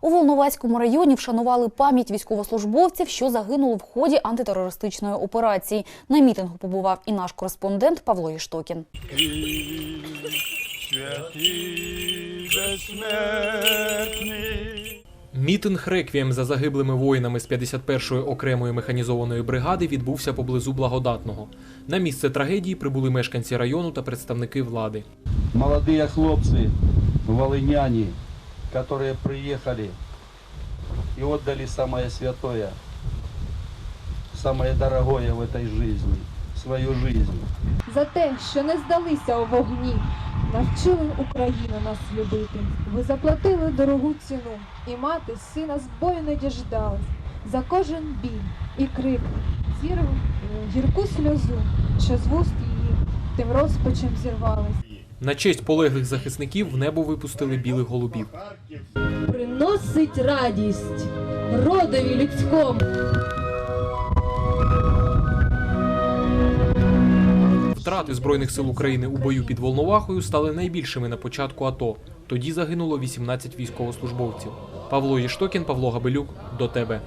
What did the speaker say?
У Волноваському районі вшанували пам'ять військовослужбовців, що загинули в ході антитерористичної операції. На мітингу побував і наш кореспондент Павло Єштокін. Святі безсмертні. Мітинг реквієм за загиблими воїнами з 51-ї окремої механізованої бригади відбувся поблизу Благодатного. На місце трагедії прибули мешканці району та представники влади. молодые хлопцы, волыняне, которые приехали и отдали самое святое, самое дорогое в этой жизни, свою жизнь. за те, що не здалися у вогні, навчили Україну нас любити. Ви заплатили дорогу ціну, і мати сина з бою не діждалась. За кожен бій і крик, зірву е, гірку сльозу, що з вуст її тим розпачем зірвалась. На честь полеглих захисників в небо випустили білих голубів. приносить радість родові людському. Втрати збройних сил України у бою під Волновахою стали найбільшими на початку АТО. Тоді загинуло 18 військовослужбовців. Павло Єштокін, Павло Габелюк. До тебе.